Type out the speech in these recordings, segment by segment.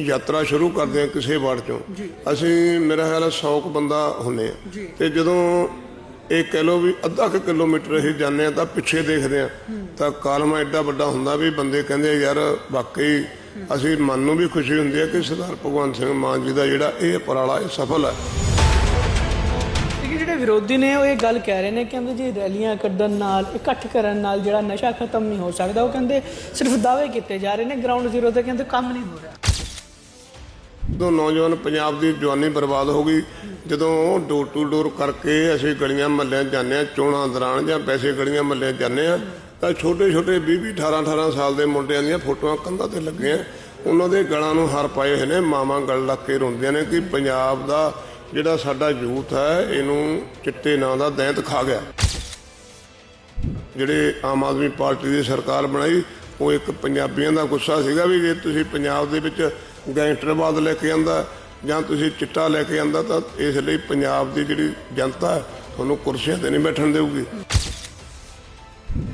ਯਾਤਰਾ ਸ਼ੁਰੂ ਕਰਦੇ ਹਾਂ ਕਿਸੇ ਵਾਰ ਚੋਂ। ਅਸੀਂ ਮੇਰਾ ਖਿਆਲ ਹੈ 100 ਕੁ ਬੰਦਾ ਹੁੰਨੇ ਆ ਤੇ ਜਦੋਂ ਇਹ ਕਹਿ ਲਓ ਵੀ ਅੱਧਾ ਕੁ ਕਿਲੋਮੀਟਰ ਅਸੀਂ ਜਾਂਦੇ ਆ ਤਾਂ ਪਿੱਛੇ ਦੇਖਦੇ ਆ ਤਾਂ ਕਾਲਮਾ ਐਡਾ ਵੱਡਾ ਹੁੰਦਾ ਵੀ ਬੰਦੇ ਕਹਿੰਦੇ ਯਾਰ ਵਾਕਈ ਅਸੀਂ ਮਨ ਨੂੰ ਵੀ ਖੁਸ਼ੀ ਹੁੰਦੀ ਹੈ ਕਿ ਸਰਦਾਰ ਭਗਵੰਤ ਸਿੰਘ ਮਾਨ ਜੀ ਦਾ ਜਿਹੜਾ ਇਹ ਉਪਰਾਲਾ ਇਹ ਸਫਲ ਹੈ। ਜਿਹੜੇ ਵਿਰੋਧੀ ਨੇ ਉਹ ਇਹ ਗੱਲ ਕਹਿ ਰਹੇ ਨੇ ਕਹਿੰਦੇ ਜੀ ਰੈਲੀਆਂ ਕੱਢਣ ਨਾਲ ਇਕੱਠ ਕਰਨ ਨਾਲ ਜਿਹੜਾ ਨਸ਼ਾ ਖਤਮ ਨਹੀਂ ਹੋ ਸਕਦਾ। ਉਹ ਕਹਿੰਦੇ ਸਿਰਫ ਦਾਅਵੇ ਕੀਤੇ ਜਾ ਰਹੇ ਨੇ ਗਰਾਊਂਡ ਜ਼ੀਰੋ ਤੇ ਕਹਿੰਦੇ ਕੰਮ ਨਹੀਂ ਹੋ ਰਿਹਾ। ਜਦੋਂ ਨੌਜਵਾਨ ਪੰਜਾਬ ਦੀ ਜਵਾਨੀ ਬਰਬਾਦ ਹੋ ਗਈ। ਜਦੋਂ ਡੋਰ ਟੂ ਡੋਰ ਕਰਕੇ ਅਸੀਂ ਗਲੀਆਂ ਮਹੱਲਿਆਂ ਜਾਂਦੇ ਆ ਚੋਣਾਂ ਦੌਰਾਨ ਜਾਂ ਪੈਸੇ ਗਲੀਆਂ ਮਹੱਲਿਆਂ ਜਾਂਦੇ ਆ ਤਾਂ ਛੋਟੇ ਛੋਟੇ 20 20 18 18 ਸਾਲ ਦੇ ਮੁੰਡਿਆਂ ਦੀਆਂ ਫੋਟੋਆਂ ਕੰਧਾਂ ਤੇ ਲੱਗੀਆਂ। ਉਹਨਾਂ ਦੇ ਗਲਾਂ ਨੂੰ ਹਰ ਪਾਏ ਹੋਏ ਨੇ, ਮਾਵਾਂ ਗਲ ਲੱਗ ਕੇ ਰੋਂਦੀਆਂ ਨੇ ਕਿ ਪੰਜਾਬ ਦਾ ਜਿਹੜਾ ਸਾਡਾ ਯੂਥ ਹੈ, ਇਹਨੂੰ ਚਿੱਟੇ ਨਾਂ ਦਾ ਦੈਂਤ ਖਾ ਗਿਆ। ਜਿਹੜੇ ਆਮ ਆਦਮੀ ਪਾਰਟੀ ਦੀ ਸਰਕਾਰ ਬਣਾਈ, ਉਹ ਇੱਕ ਪੰਜਾਬੀਆਂ ਦਾ ਗੁੱਸਾ ਸੀਗਾ ਵੀ ਜੇ ਤੁਸੀਂ ਪੰਜਾਬ ਦੇ ਵਿੱਚ ਗੈਂਗਸਟਰਵਾਦ ਲੈ ਕੇ ਆਂਦਾ ਜਾਂ ਤੁਸੀਂ ਚਿੱਟਾ ਲੈ ਕੇ ਆਂਦਾ ਤਾਂ ਇਸ ਲਈ ਪੰਜਾਬ ਦੀ ਜਿਹੜੀ ਜਨਤਾ ਹੈ, ਤੁਹਾਨੂੰ ਕੁਰਸੀਆਂ ਤੇ ਨਹੀਂ ਬੈਠਣ ਦੇਊਗੀ।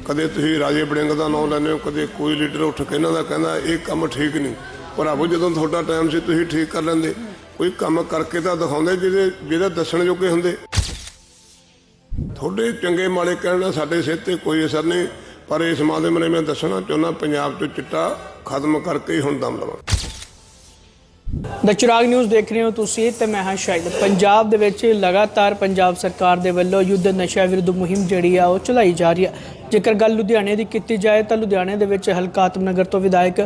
ਕਦੇ ਤੁਸੀਂ ਰਾਜੇ ਬੜਿੰਗ ਦਾ ਨਾਮ ਲੈਂਦੇ ਹੋ ਕਦੇ ਕੋਈ ਲੀਡਰ ਉੱਠ ਕੇ ਇਹਨਾਂ ਦਾ ਕਹਿੰਦਾ ਇਹ ਕੰਮ ਠੀਕ ਨਹੀਂ। ਭਰਾਵੋ ਜਦੋਂ ਤੁਹਾਡਾ ਟਾਈਮ ਸੀ ਤੁਸੀਂ ਠੀਕ ਕਰ ਲੈਂਦੇ। ਕੋਈ ਕੰਮ ਕਰਕੇ ਤਾਂ ਦਿਖਾਉਂਦੇ ਜਿਹਦੇ ਜਿਹਦਾ ਦੱਸਣ ਜੋਗੇ ਹੁੰਦੇ। ਤੁਹਾਡੇ ਚੰਗੇ ਮਾੜੇ ਕਹਿਣ ਨਾਲ ਸਾਡੇ ਸਿਹਤ ਤੇ ਕੋਈ ਅਸਰ ਨਹੀਂ ਪਰ ਇਸ ਮਾਧਿਅਮ ਨੇ ਮੈਂ ਦੱਸਣਾ ਚਾਹੁੰਦਾ ਪੰਜਾਬ 'ਚੋਂ ਚਿੱਟਾ ਖਤਮ ਕਰਕੇ ਹੀ ਹੁਣ ਦਮ ਲਵਾਂ ਦ ਚਿਰਾਗ ਨਿਊਜ਼ ਦੇਖ ਰਹੇ ਹੋ ਤੁਸੀਂ ਤੇ ਮੈਂ ਹਾਂ ਸ਼ਾਇਦ ਪੰਜਾਬ ਦੇ ਵਿੱਚ ਲਗਾਤਾਰ ਪੰਜਾਬ ਸਰਕਾਰ ਦੇ ਵੱਲੋਂ ਯੁੱਧ ਨਸ਼ਾ ਵਿਰੁੱਧ ਮੁਹਿੰਮ ਜਿਹੜੀ ਆ ਉਹ ਚਲਾਈ ਜਾ ਰਹੀ ਹੈ ਜੇਕਰ ਗੱਲ ਲੁਧਿਆਣੇ ਦੀ ਕੀਤੀ ਜਾਏ ਤਾਂ ਲੁਧਿਆਣੇ ਦੇ ਵਿੱਚ ਹਲਕਾ ਆਤਮਨਗਰ ਤੋਂ ਵਿਧਾਇਕ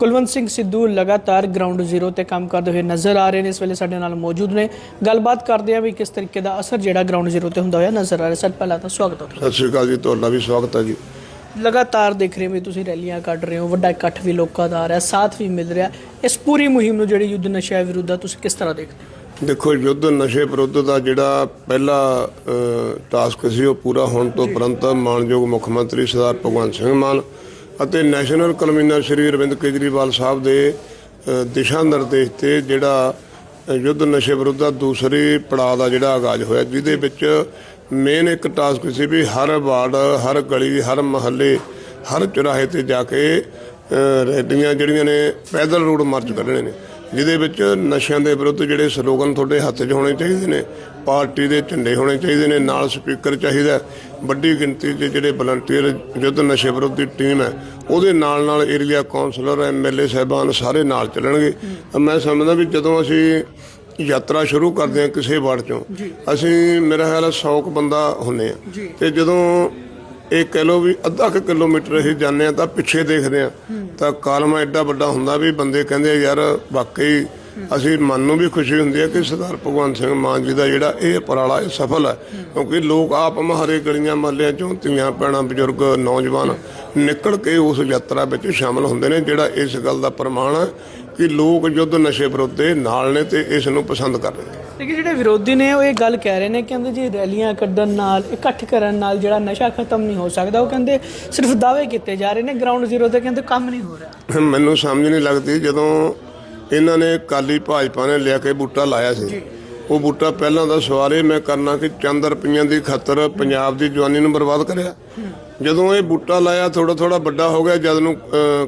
ਕੁਲਵੰਤ ਸਿੰਘ ਸਿੱਧੂ ਲਗਾਤਾਰ ਗਰਾਊਂਡ ਜ਼ੀਰੋ ਤੇ ਕੰਮ ਕਰਦੇ ਹੋਏ ਨਜ਼ਰ ਆ ਰਹੇ ਨੇ। ਇਸ ਵੇਲੇ ਸਾਡੇ ਨਾਲ ਮੌਜੂਦ ਨੇ। ਗੱਲਬਾਤ ਕਰਦੇ ਆ ਵੀ ਕਿਸ ਤਰੀਕੇ ਦਾ ਅਸਰ ਜਿਹੜਾ ਗਰਾਊਂਡ ਜ਼ੀਰੋ ਤੇ ਹੁੰਦਾ ਹੋਇਆ ਨਜ਼ਰ ਆ ਰਿਹਾ। ਸਰ, ਪਹਿਲਾਂ ਤਾਂ ਸਵਾਗਤ ਹੈ ਸਤਿ ਸ਼੍ਰੀ ਅਕਾਲ ਜੀ, ਤੁਹਾਡਾ ਵੀ ਸਵਾਗਤ ਹੈ ਜੀ। ਲਗਾਤਾਰ ਦੇਖ ਰਹੇ ਹੋ ਵੀ ਤੁਸੀਂ ਰੈਲੀਆਂ ਕੱਢ ਰਹੇ ਹੋ, ਵੱਡਾ ਇਕੱਠ ਵੀ ਲੋਕਾਂ ਦਾ ਆ ਰਿਹਾ, ਸਾਥ ਵੀ ਮਿਲ ਰਿਹਾ। ਇਸ ਪੂਰੀ ਮੁਹਿੰਮ ਨੂੰ ਜਿਹੜੀ ਯੁੱਧ ਨਸ਼ਿਆਂ ਵਿਰੁੱਧ ਆ, ਤੁਸੀਂ ਕਿਸ ਤਰ੍ਹਾਂ ਦੇਖਦੇ ਹੋ? ਦੇਖੋ, ਯੁੱਧ ਨਸ਼ੇ ਵਿਰੁੱਧ ਦਾ ਜਿਹੜਾ ਪਹਿਲਾ ਟਾਸਕ ਸੀ, ਉਹ ਪੂਰਾ ਹੋਣ ਤੋਂ ਉਪਰੰਤ ਮਾਨਯੋਗ ਮੁੱਖ ਮੰਤਰੀ ਸਰਦਾਰ ਭਗਵੰਤ ਸਿੰਘ ਮਾਨ ਅਤੇ ਨੈਸ਼ਨਲ ਕਨਵੀਨਰ ਸ਼੍ਰੀ ਅਰਵਿੰਦ ਕੇਜਰੀਵਾਲ ਸਾਹਿਬ ਦੇ ਦਿਸ਼ਾ ਨਿਰਦੇਸ਼ ਤੇ ਜਿਹੜਾ ਯੁੱਧ ਨਸ਼ੇ ਵਿਰੁੱਧ ਦਾ ਦੂਸਰੇ ਪੜਾਅ ਦਾ ਜਿਹੜਾ ਆਗਾਜ਼ ਹੋਇਆ, ਜਿਹਦੇ ਵਿੱਚ ਮੇਨ ਇੱਕ ਟਾਸਕ ਸੀ ਵੀ ਹਰ ਵਾਰਡ, ਹਰ ਗਲੀ, ਹਰ ਮਹੱਲੇ, ਹਰ ਚੁਰਾਹੇ ਤੇ ਜਾ ਕੇ ਰੈਲੀਆਂ ਜਿਹੜੀਆਂ ਨੇ ਪੈਦਲ ਰੋਡ ਮਾਰਚ ਕੱਢਣੇ ਨੇ, ਜਿਹਦੇ ਵਿੱਚ ਨਸ਼ਿਆਂ ਦੇ ਵਿਰੁੱਧ ਜਿਹੜੇ ਸਲੋਗਨ ਤੁਹਾਡੇ ਹੱਥ 'ਚ ਹੋਣੇ ਚਾਹੀਦੇ ਨੇ, ਪਾਰਟੀ ਦੇ ਝੰਡੇ ਹੋਣੇ ਚਾਹੀਦੇ ਨੇ, ਨਾਲ ਸਪੀਕਰ ਚਾਹੀਦਾ ਵੱਡੀ ਗਿਣਤੀ 'ਚ ਜਿਹੜੇ ਵਲੰਟੀਅਰ ਯੁੱਧ ਨਸ਼ੇ ਵਿਰੁੱਧ ਦੀ ਟੀਮ ਹੈ, ਉਹਦੇ ਨਾਲ ਨਾਲ ਏਰੀਆ ਕਾਉਂਸਲਰ ਐਮਐਲਏ ਸਾਹਿਬਾਨ ਸਾਰੇ ਨਾਲ ਚੱਲਣਗੇ। ਤਾਂ ਮੈਂ ਸਮਝਦਾ ਵੀ ਜਦੋਂ ਅਸੀਂ ਯਾਤਰਾ ਸ਼ੁਰੂ ਕਰਦੇ ਹਾਂ ਕਿਸੇ ਵਾਰਡ ਚੋਂ। ਅਸੀਂ ਮੇਰਾ ਖਿਆਲ ਹੈ 100 ਕੁ ਬੰਦਾ ਹੁੰਨੇ ਆ ਤੇ ਜਦੋਂ ਇਹ ਕਹਿ ਲਓ ਵੀ ਅੱਧਾ ਕੁ ਕਿਲੋਮੀਟਰ ਅਸੀਂ ਜਾਂਦੇ ਆ ਤਾਂ ਪਿੱਛੇ ਦੇਖਦੇ ਆ ਤਾਂ ਕਾਲਮਾ ਐਡਾ ਵੱਡਾ ਹੁੰਦਾ ਵੀ ਬੰਦੇ ਕਹਿੰਦੇ ਆ, ਯਾਰ ਵਾਕਈ ਅਸੀਂ ਮਨ ਨੂੰ ਵੀ ਖੁਸ਼ੀ ਹੁੰਦੀ ਹੈ ਕਿ ਸਰਦਾਰ ਭਗਵੰਤ ਸਿੰਘ ਮਾਨ ਜੀ ਦਾ ਜਿਹੜਾ ਇਹ ਉਪਰਾਲਾ ਇਹ ਸਫਲ ਹੈ। ਕਿਉਂਕਿ ਲੋਕ ਆਪ ਮਹਾਰੇ ਗਲੀਆਂ ਮਹੱਲਿਆਂ ਚੋਂ ਧੀਆਂ ਭੈਣਾਂ ਬਜ਼ੁਰਗ ਨੌਜਵਾਨ ਨਿਕਲ ਕੇ ਉਸ ਯਾਤਰਾ ਵਿੱਚ ਸ਼ਾਮਲ ਹੁੰਦੇ ਨੇ ਜਿਹੜਾ ਇਸ ਗੱਲ ਦਾ ਪ੍ਰਮਾਣ ਹੈ ਕਿ ਲੋਕ ਯੁੱਧ ਨਸ਼ੇ ਵਿਰੁੱਧ ਨਾਲ ਨੇ ਤੇ ਇਸ ਨੂੰ ਪਸੰਦ ਕਰ ਰਹੇ ਨੇ। ਲੇਕਿਨ ਜਿਹੜੇ ਵਿਰੋਧੀ ਨੇ ਉਹ ਇਹ ਗੱਲ ਕਹਿ ਰਹੇ ਨੇ ਕਹਿੰਦੇ ਜੀ ਰੈਲੀਆਂ ਕੱਢਣ ਨਾਲ ਇਕੱਠ ਕਰਨ ਨਾਲ ਜਿਹੜਾ ਨਸ਼ਾ ਖਤਮ ਨਹੀਂ ਹੋ ਸਕਦਾ ਉਹ ਕਹਿੰਦੇ ਸਿਰਫ ਦਾਅਵੇ ਕੀਤੇ ਜਾ ਰਹੇ ਨੇ ਗਰਾਊਂਡ ਜ਼ੀਰੋ ਤੇ ਕਹਿੰਦੇ ਕੰਮ ਨਹੀਂ ਹੋ ਰਿਹਾ। ਮੈਨੂੰ ਸਮਝ ਨਹੀਂ ਲੱਗਦੀ ਜਦੋਂ ਇਹਨਾਂ ਨੇ ਕਾਲੀ ਭਾਜਪਾ ਨੇ ਲਿਆ ਕੇ ਬੂਟਾ ਲਾਇਆ ਸੀ। ਉਹ ਬੂਟਾ ਪਹਿਲਾਂ ਦਾ ਸਵਾਰੇ ਮੈਂ ਕਰਨਾ ਕਿ ਚੰਦ ਰੁਪਈਆਂ ਦੀ ਖਾਤਰ ਪੰਜਾਬ ਦੀ ਜਵਾਨੀ ਨੂੰ ਬਰਬਾਦ ਕਰਿਆ। ਜਦੋਂ ਇਹ ਬੂਟਾ ਲਾਇਆ ਥੋੜਾ ਥੋੜਾ ਵੱਡਾ ਹੋ ਗਿਆ ਜਦ ਨੂੰ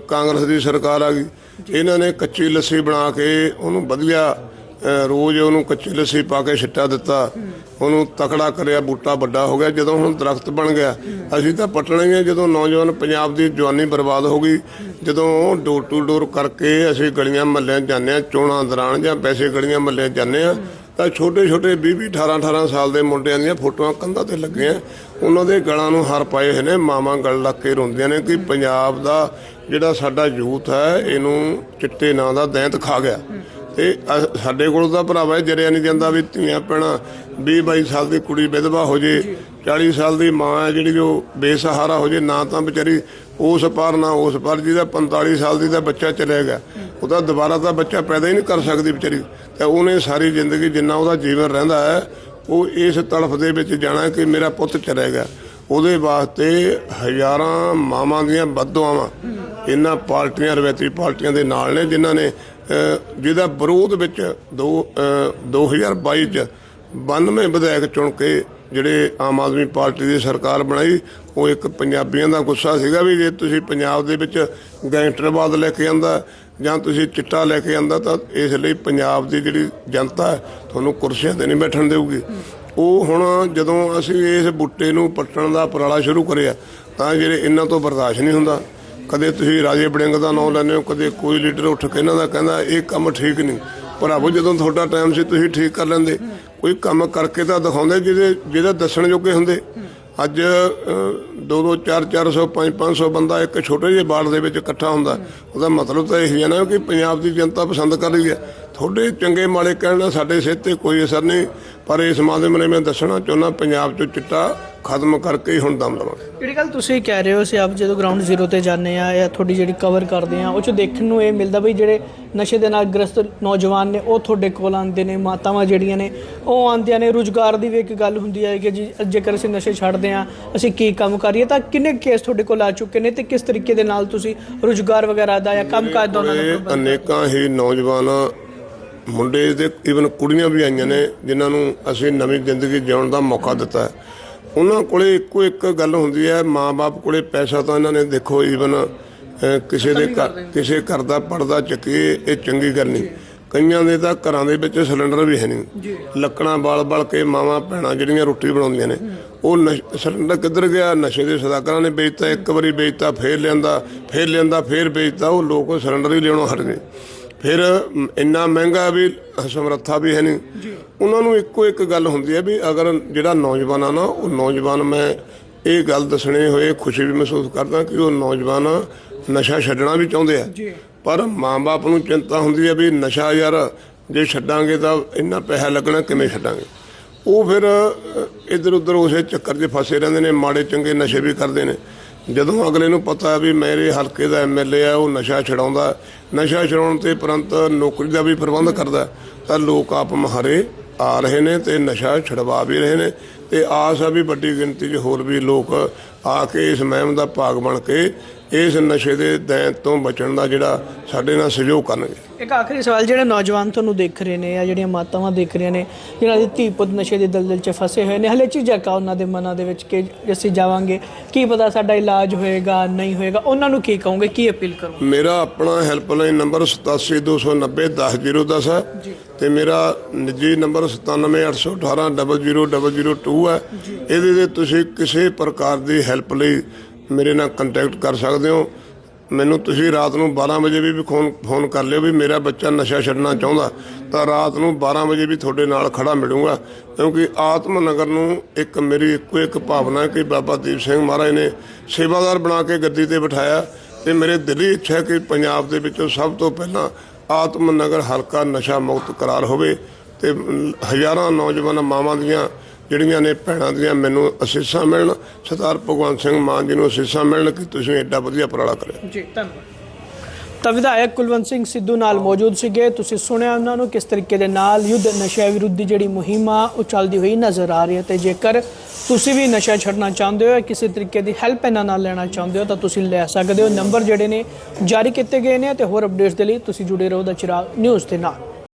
ਕਾਂਗਰਸ ਦੀ ਸਰਕਾਰ ਆ ਗਈ। ਇਹਨਾਂ ਨੇ ਕੱਚੀ ਲੱਸੀ ਬਣਾ ਕੇ ਉਹਨੂੰ ਵਧੀਆ ਰੋਜ਼ ਉਹਨੂੰ ਕੱਚੀ ਲੱਸੀ ਪਾ ਕੇ ਛਿੱਟਾ ਦਿੱਤਾ। ਉਹਨੂੰ ਤਕੜਾ ਕਰਿਆ, ਬੂਟਾ ਵੱਡਾ ਹੋ ਗਿਆ, ਜਦੋਂ ਹੁਣ ਦਰਖਤ ਬਣ ਗਿਆ। ਅਸੀਂ ਤਾਂ ਪਟਣਾ ਆ, ਜਦੋਂ ਨੌਜਵਾਨ ਪੰਜਾਬ ਦੀ ਜਵਾਨੀ ਬਰਬਾਦ ਹੋ ਗਈ, ਜਦੋਂ ਡੋਰ ਟੂ ਡੋਰ ਕਰਕੇ ਅਸੀਂ ਗਲੀਆਂ ਮਹੱਲਿਆਂ ਜਾਂਦੇ ਆ, ਚੋਣਾਂ ਦੌਰਾਨ ਜਾਂ ਪੈਸੇ ਗਲੀਆਂ ਮਹੱਲਿਆਂ ਜਾਂਦੇ ਆ, ਤਾਂ ਛੋਟੇ ਛੋਟੇ 20 20 18 18 ਸਾਲ ਦੇ ਮੁੰਡਿਆਂ ਦੀਆਂ ਫੋਟੋਆਂ ਕੰਧਾਂ ਤੇ ਲੱਗੀਆਂ। ਉਹਨਾਂ ਦੇ ਗਲਾਂ ਨੂੰ ਹਰ ਪਾਏ ਹੋਏ ਨੇ, ਮਾਵਾਂ ਗਲ ਲੱਗ ਕੇ ਰੋਂਦੀਆਂ ਨੇ ਕਿ ਪੰਜਾਬ ਦਾ ਜਿਹੜਾ ਸਾਡਾ ਯੂਥ ਹੈ, ਇਹਨੂੰ ਚਿੱਟੇ ਨਾਂ ਦਾ ਦੈਂਤ ਖਾ ਗਿਆ। ਤੇ ਅ- ਸਾਡੇ ਕੋਲ ਤਾਂ ਭਰਾਵਾ ਇਹ ਜਰਿਆ ਨਹੀਂ ਜਾਂਦਾ ਵੀ ਧੀਆਂ ਪੈਣਾ 20 22 ਸਾਲ ਦੀ ਕੁੜੀ ਵਿਧਵਾ ਹੋ ਜੇ 40 ਸਾਲ ਦੀ ਮਾਂ ਹੈ ਜਿਹੜੀ ਜੋ ਬੇਸਹਾਰਾ ਹੋ ਜੇ, ਨਾ ਤਾਂ ਵਿਚਾਰੀ ਉਸ ਪਾਰ, ਨਾ ਉਸ ਪਾਰ ਜਿਹਦਾ 45 ਸਾਲ ਦੀ ਦਾ ਬੱਚਾ ਚਲੇ ਗਿਆ। ਉਹ ਤਾਂ ਦੁਬਾਰਾ ਤਾਂ ਬੱਚਾ ਪੈਦਾ ਹੀ ਨਹੀਂ ਕਰ ਸਕਦੀ ਵਿਚਾਰੀ। ਤੇ ਉਹਨੇ ਸਾਰੀ ਜ਼ਿੰਦਗੀ ਜਿੰਨਾ ਉਹਦਾ ਜੀਵਨ ਰਹਿੰਦਾ ਹੈ, ਉਹ ਇਸ ਤੜਫ ਦੇ ਵਿੱਚ ਜਾਣਾ ਕਿ ਮੇਰਾ ਪੁੱਤ ਚਲੇ ਗਿਆ। ਉਹਦੇ ਵਾਸਤੇ ਹਜ਼ਾਰਾਂ ਮਾਵਾਂ ਦੀਆਂ ਬਦਦੁਆਵਾਂ ਇਹਨਾਂ ਪਾਰਟੀਆਂ ਰਵੈਤੀ ਪਾਰਟੀਆਂ ਦੇ ਨਾਲ ਨੇ ਜਿਨ੍ਹਾਂ ਨੇ ਜਿਹਦਾ ਵਿਰੋਧ ਵਿੱਚ ਦੋ ਅਹ, 2022 ਚ 92 ਵਿਧਾਇਕ ਚੁਣ ਕੇ ਜਿਹੜੇ ਆਮ ਆਦਮੀ ਪਾਰਟੀ ਦੀ ਸਰਕਾਰ ਬਣਾਈ ਉਹ ਇੱਕ ਪੰਜਾਬੀਆਂ ਦਾ ਗੁੱਸਾ ਸੀਗਾ ਵੀ ਜੇ ਤੁਸੀਂ ਪੰਜਾਬ ਦੇ ਵਿੱਚ ਗੈਂਗਸਟਰਵਾਦ ਲੈ ਕੇ ਆਂਦਾ ਜਾਂ ਤੁਸੀਂ ਚਿੱਟਾ ਲੈ ਕੇ ਆਂਦਾ ਤਾਂ ਇਸ ਲਈ ਪੰਜਾਬ ਦੀ ਜਿਹੜੀ ਜਨਤਾ ਹੈ ਤੁਹਾਨੂੰ ਕੁਰਸੀਆਂ ਤੇ ਨਹੀਂ ਬੈਠਣ ਦੇਊਗੀ। ਉਹ ਹੁਣ ਜਦੋਂ ਅਸੀਂ ਇਸ ਬੁੱਟੇ ਨੂੰ ਪੱਟਣ ਦਾ ਉਪਰਾਲਾ ਸ਼ੁਰੂ ਕਰਿਆ ਤਾਂ ਜਿਹੜੇ ਇਹਨਾਂ ਤੋਂ ਬਰਦਾਸ਼ਤ ਨਹੀਂ ਹੁੰਦਾ। ਕਦੇ ਤੁਸੀਂ ਰਾਜੇ ਬੜਿੰਗ ਦਾ ਨਾਮ ਲੈਂਦੇ ਹੋ, ਕਦੇ ਕੋਈ ਲੀਡਰ ਉੱਠ ਕੇ ਇਹਨਾਂ ਦਾ ਕਹਿੰਦਾ, ਇਹ ਕੰਮ ਠੀਕ ਨਹੀਂ। ਭਰਾਵੋ, ਜਦੋਂ ਤੁਹਾਡਾ ਟਾਈਮ ਸੀ, ਤੁਸੀਂ ਠੀਕ ਕਰ ਲੈਂਦੇ। ਕੋਈ ਕੰਮ ਕਰਕੇ ਤਾਂ ਦਿਖਾਉਂਦੇ ਜਿਹਦੇ, ਜਿਹਦਾ ਦੱਸਣ ਜੋਗੇ ਹੁੰਦੇ। ਅੱਜ 2 2 4 400 5 500 ਬੰਦਾ ਇੱਕ ਛੋਟੇ ਜਿਹੇ ਬਾੜ ਦੇ ਵਿੱਚ ਇਕੱਠਾ ਹੁੰਦਾ। ਉਹਦਾ ਮਤਲਬ ਤਾਂ ਇਹ ਹੈ ਨਾ ਕਿ ਪੰਜਾਬ ਦੀ ਜਨਤਾ ਪਸੰਦ ਕਰ ਰਹੀ ਹੈ। ਤੁਹਾਡੇ ਚੰਗੇ ਮਾੜੇ ਕਹਿਣ ਨਾਲ ਸਾਡੇ ਸਿਹਤ ਤੇ ਕੋਈ ਅਸਰ ਨਹੀਂ, ਪਰ ਇਸ ਮਾਧਿਅਮ ਨੇ ਮੈਂ ਦੱਸਣਾ ਚਾਹੁੰਦਾ, ਪੰਜਾਬ 'ਚੋਂ ਚਿੱਟਾ ਖਤਮ ਕਰਕੇ ਹੀ ਹੁਣ ਦਮ ਲਵਾਂਗੇ। ਜਿਹੜੀ ਗੱਲ ਤੁਸੀਂ ਕਹਿ ਰਹੇ ਹੋ ਸੀ ਆਪ ਜਦੋਂ ਗਰਾਊਂਡ ਜ਼ੀਰੋ ਤੇ ਜਾਂਦੇ ਆ ਜਾਂ ਤੁਹਾਡੀ ਜਿਹੜੀ ਕਵਰ ਕਰਦੇ ਆ ਉਹ ਚ ਦੇਖਣ ਨੂੰ ਇਹ ਮਿਲਦਾ ਵੀ ਜਿਹੜੇ ਨਸ਼ੇ ਦੇ ਨਾਲ ਗ੍ਰਸਤ ਨੌਜਵਾਨ ਨੇ ਉਹ ਤੁਹਾਡੇ ਕੋਲ ਆਉਂਦੇ ਨੇ ਮਾਤਾਵਾਂ ਜਿਹੜੀਆਂ ਨੇ ਉਹ ਆਉਂਦੀਆਂ ਨੇ। ਰੁਜ਼ਗਾਰ ਦੀ ਵੀ ਇੱਕ ਗੱਲ ਹੁੰਦੀ ਹੈ ਕਿ ਜੀ ਜੇਕਰ ਅਸੀਂ ਨਸ਼ੇ ਛੱਡਦੇ ਆ ਅਸੀਂ ਕੀ ਕੰਮ ਕਰੀਏ ਤਾਂ ਕਿੰਨੇ ਕੇਸ ਤੁਹਾਡੇ ਕੋਲ ਆ ਚੁੱਕੇ ਨੇ ਤੇ ਕਿਸ ਤਰੀਕੇ ਦੇ ਨਾਲ ਤੁਸੀਂ ਰੁਜ਼ਗਾਰ ਵਗੈਰਾ ਦਾ ਜਾਂ ਕੰਮ ਕਾਜ ਦਾ ਉਹਨਾਂ ਇਹ ਅਨੇਕਾਂ ਹੀ ਨੌਜਵਾਨ ਮੁੰਡੇ ਤੇ ਈਵਨ ਕੁੜੀਆਂ ਵੀ ਆਈਆਂ ਨੇ ਜਿਨ੍ਹਾਂ ਨੂੰ ਅਸੀਂ ਨਵੀਂ ਜ਼ਿੰਦਗੀ ਜਿਉਣ ਦਾ ਮੌਕਾ ਦਿੱਤਾ ਹੈ। ਉਹਨਾਂ ਕੋਲੇ ਇੱਕੋ ਇੱਕ ਗੱਲ ਹੁੰਦੀ ਹੈ ਮਾਪੇ ਕੋਲੇ ਪੈਸਾ ਤਾਂ ਇਹਨਾਂ ਨੇ ਦੇਖੋ ਈਵਨ ਕਿਸੇ ਦੇ ਘਰ ਕਿਸੇ ਘਰ ਦਾ ਪਰਦਾ ਚੱਕੀਏ ਇਹ ਚੰਗੀ ਗੱਲ ਨਹੀਂ। ਕਈਆਂ ਦੇ ਤਾਂ ਘਰਾਂ ਦੇ ਵਿੱਚ ਸਿਲੰਡਰ ਵੀ ਹੈ ਨਹੀਂ। ਲੱਕੜਾਂ ਬਾਲ-ਬਾਲ ਕੇ ਮਾਵਾਂ ਭੈਣਾਂ ਜਿਹੜੀਆਂ ਰੋਟੀ ਬਣਾਉਂਦੀਆਂ ਨੇ। ਉਹ ਸਿਲੰਡਰ ਕਿੱਧਰ ਗਿਆ? ਨਸ਼ੇ ਦੇ ਸਦਾਗਰਾਂ ਨੇ ਵੇਚਤਾ ਇੱਕ ਵਾਰੀ ਵੇਚਤਾ ਫੇਰ ਲਿਆਂਦਾ ਫੇਰ ਲਿਆਂਦਾ ਫੇਰ ਵੇਚਤਾ ਉਹ ਲੋਕ ਸਿਲੰਡਰ ਹੀ ਲਿਆਉਣੋਂ ਹਟ ਗਏ। ਫਿਰ ਇੰਨਾ ਮਹਿੰਗਾ ਵੀ ਸਮਰੱਥਾ ਵੀ ਹੈ ਨਹੀਂ। ਉਹਨਾਂ ਨੂੰ ਇੱਕੋ ਇੱਕ ਗੱਲ ਹੁੰਦੀ ਹੈ ਵੀ ਅਗਰ ਜਿਹੜਾ ਨੌਜਵਾਨ ਆ ਨਾ ਉਹ ਨੌਜਵਾਨ ਮੈਂ ਇਹ ਗੱਲ ਦੱਸਣੇ ਹੋਏ ਖੁਸ਼ੀ ਵੀ ਮਹਿਸੂਸ ਕਰਦਾ ਕਿ ਉਹ ਨੌਜਵਾਨ ਨਸ਼ਾ ਛੱਡਣਾ ਵੀ ਚਾਹੁੰਦੇ ਆ। ਪਰ ਮਾਂ-ਬਾਪ ਨੂੰ ਚਿੰਤਾ ਹੁੰਦੀ ਹੈ ਵੀ ਨਸ਼ਾ ਯਾਰ ਜੇ ਛੱਡਾਂਗੇ ਤਾਂ ਇੰਨਾ ਪੈਸਾ ਲੱਗਣਾ ਕਿਵੇਂ ਛੱਡਾਂਗੇ? ਉਹ ਫਿਰ ਇੱਧਰ ਉੱਧਰ ਉਸੇ ਚੱਕਰ 'ਚ ਫਸੇ ਰਹਿੰਦੇ ਨੇ ਮਾੜੇ ਚੰਗੇ ਨਸ਼ੇ ਵੀ ਕਰਦੇ ਨੇ। ਜਦੋਂ ਅਗਲੇ ਨੂੰ ਪਤਾ ਵੀ ਮੇਰੇ ਹਲਕੇ ਦਾ ਐਮਐਲਏ ਆ, ਉਹ ਨਸ਼ਾ ਛਡਾਉਂਦਾ, ਨਸ਼ਾ ਛਡਾਉਣ ਤੇ ਪ੍ਰੰਤ ਨੌਕਰੀ ਦਾ ਵੀ ਪ੍ਰਬੰਧ ਕਰਦਾ, ਤਾਂ ਲੋਕ ਆਪ ਮਹਾਰੇ ਆ ਰਹੇ ਨੇ ਤੇ ਨਸ਼ਾ ਛਡਵਾ ਵੀ ਰਹੇ ਨੇ ਤੇ ਆਸ ਆ ਵੀ ਵੱਡੀ ਗਿਣਤੀ 'ਚ ਹੋਰ ਵੀ ਲੋਕ ਆ ਕੇ ਇਸ ਮਹਿਮ ਦਾ ਭਾਗ ਬਣ ਕੇ ਇਸ ਨਸ਼ੇ ਦੇ ਦੈਂਤ ਤੋਂ ਬਚਣ ਦਾ ਜਿਹੜਾ ਸਾਡੇ ਨਾਲ ਸਹਿਯੋਗ ਕਰਨਗੇ। ਇੱਕ ਆਖਰੀ ਸਵਾਲ ਜਿਹੜੇ ਨੌਜਵਾਨ ਤੁਹਾਨੂੰ ਦੇਖ ਰਹੇ ਨੇ ਜਾਂ ਜਿਹੜੀਆਂ ਮਾਤਾਵਾਂ ਦੇਖ ਰਹੀਆਂ ਨੇ ਜਿਨ੍ਹਾਂ ਦੇ ਧੀ ਪੁੱਤ ਨਸ਼ੇ ਦੇ ਦਲਦਲ 'ਚ ਫਸੇ ਹੋਏ ਨੇ ਹਲੇ ਝਿਜਕਾ ਉਹਨਾਂ ਦੇ ਮਨਾਂ ਦੇ ਵਿੱਚ ਕਿ ਅਸੀਂ ਜਾਵਾਂਗੇ? ਕੀ ਪਤਾ ਸਾਡਾ ਇਲਾਜ ਹੋਏਗਾ ਨਹੀਂ ਹੋਏਗਾ? ਉਹਨਾਂ ਨੂੰ ਕੀ ਕਹੋਗੇ? ਕੀ ਅਪੀਲ ਕਰੋਗੇ? ਮੇਰਾ ਆਪਣਾ ਹੈਲਪਲਾਈਨ ਨੰਬਰ 8729901010 ਹੈ ਤੇ ਮੇਰਾ ਨਿੱਜੀ ਨੰਬਰ 9781800002 ਹੈ। ਇਹਦੇ ਤੇ ਤੁਸੀਂ ਕਿਸੇ ਪ੍ਰਕਾਰ ਦੀ ਹੈਲਪ ਲਈ ਮੇਰੇ ਨਾਲ ਕੰਟੈਕਟ ਕਰ ਸਕਦੇ ਹੋ। ਮੈਨੂੰ ਤੁਸੀਂ ਰਾਤ ਨੂੰ 12 ਵਜੇ ਵੀ ਫੋਨ ਫੋਨ ਕਰ ਲਿਓ ਵੀ ਮੇਰਾ ਬੱਚਾ ਨਸ਼ਾ ਛੱਡਣਾ ਚਾਹੁੰਦਾ। ਤਾਂ ਰਾਤ ਨੂੰ 12 ਵਜੇ ਵੀ ਤੁਹਾਡੇ ਨਾਲ ਖੜਾ ਮਿਲੂੰਗਾ। ਕਿਉਂਕਿ ਆਤਮ ਨਗਰ ਨੂੰ ਇੱਕ ਮੇਰੀ ਇੱਕੋ ਇੱਕ ਭਾਵਨਾ ਹੈ ਕਿ ਬਾਬਾ ਦੀਪ ਸਿੰਘ ਮਹਾਰਾਜ ਨੇ ਸੇਵਾਦਾਰ ਬਣਾ ਕੇ ਗੱਦੀ ਤੇ ਬਿਠਾਇਆ। ਤੇ ਮੇਰੇ ਦਿਲੀ ਇੱਛਾ ਹੈ ਕਿ ਪੰਜਾਬ ਦੇ ਵਿੱਚੋਂ ਸਭ ਤੋਂ ਪਹਿਲਾਂ ਆਤਮ ਨਗਰ ਹਲਕਾ ਨਸ਼ਾ ਮੁਕਤ ਕਰਾਰ ਹੋਵੇ। ਤੇ ਹਜ਼ਾਰਾਂ ਨੌਜਵਾਨ ਮਾਵਾਂ ਦੀਆਂ ਜਿਹੜੀਆਂ ਨੇ ਭੈਣਾਂ ਦੀਆਂ ਮੈਨੂੰ ਅਸੀਸਾਂ ਮਿਲਣ, ਸਰਦਾਰ ਭਗਵੰਤ ਸਿੰਘ ਮਾਨ ਜੀ ਨੂੰ ਅਸੀਸਾਂ ਮਿਲਣ ਕਿ ਤੁਸੀਂ ਐਡਾ ਵਧੀਆ ਉਪਰਾਲਾ ਕਰਿਆ। ਜੀ, ਧੰਨਵਾਦ। ਤਾਂ ਵਿਧਾਇਕ ਕੁਲਵੰਤ ਸਿੰਘ ਸਿੱਧੂ ਨਾਲ ਮੌਜੂਦ ਸੀਗੇ। ਤੁਸੀਂ ਸੁਣਿਆ ਉਹਨਾਂ ਨੂੰ ਕਿਸ ਤਰੀਕੇ ਦੇ ਨਾਲ ਯੁੱਧ ਨਸ਼ਾ ਵਿਰੁੱਧ ਦੀ ਜਿਹੜੀ ਮੁਹਿੰਮ ਆ, ਉਹ ਚੱਲਦੀ ਹੋਈ ਨਜ਼ਰ ਆ ਰਹੀ ਹੈ। ਤੇ ਜੇਕਰ ਤੁਸੀਂ ਵੀ ਨਸ਼ਾ ਛੱਡਣਾ ਚਾਹੁੰਦੇ ਹੋ ਕਿਸੇ ਤਰੀਕੇ ਦੀ ਹੈਲਪ ਇਹਨਾਂ ਨਾਲ ਲੈਣਾ ਚਾਹੁੰਦੇ ਹੋ, ਤਾਂ ਤੁਸੀਂ ਲੈ ਸਕਦੇ ਹੋ। ਨੰਬਰ ਜਿਹੜੇ ਨੇ ਜਾਰੀ ਕੀਤੇ ਗਏ ਨੇ ਤੇ ਹੋਰ ਅਪਡੇਟਸ ਦੇ ਲਈ ਤੁਸੀਂ ਜੁੜੇ ਰਹੋ ਦਾ ਚਿਰਾਗ ਨਿਊਜ਼ ਦੇ ਨਾਲ।